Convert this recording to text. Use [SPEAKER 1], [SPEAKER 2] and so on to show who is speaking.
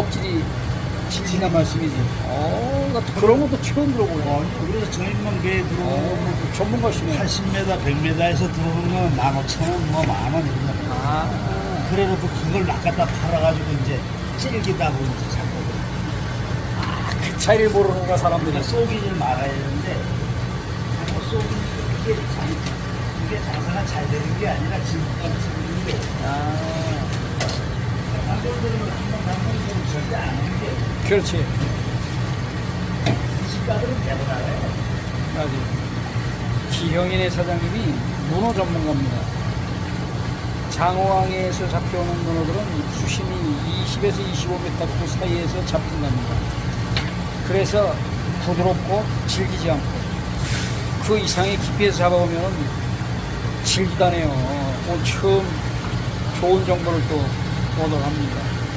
[SPEAKER 1] 껍질이 질긴단 말씀이지. 어,
[SPEAKER 2] 나그
[SPEAKER 1] 그런 것도 처음 들어보네.
[SPEAKER 2] 어, 그래서 저희만 배에 들어오는
[SPEAKER 1] 어, 전문가시네.
[SPEAKER 2] 80m, 100m에서 들어오는 건 15,000원, 뭐 만원 이런 거.
[SPEAKER 1] 아,
[SPEAKER 2] 그래놓고 그걸 낚았다 팔아가지고 이제 찔기다고 이제 잡거든.
[SPEAKER 1] 그 차이를 모르는가, 사람들이.
[SPEAKER 2] 그러니까 쏘기를 말아야 되는데, 뭐 쏘기, 이게 장, 이게 장사가 잘 되는 게 아니라 진부감 치는 게,
[SPEAKER 1] 아,
[SPEAKER 2] 남들들은 한번 남들들은 절대 안 하는 게,
[SPEAKER 1] 그렇지.
[SPEAKER 2] 시가들은 알아요.
[SPEAKER 1] 맞아. 기형인의 사장님이 문어 전문가입니다. 장어항에서 잡혀오는 문어들은 수심이 20에서 25m 그 사이에서 잡힌답니다. 그래서 부드럽고 질기지 않고 그 이상의 깊이에서 잡아오면 질기다네요. 오늘 처음 좋은 정보를 또 얻어갑니다.